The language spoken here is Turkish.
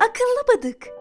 Akıllı bıdık.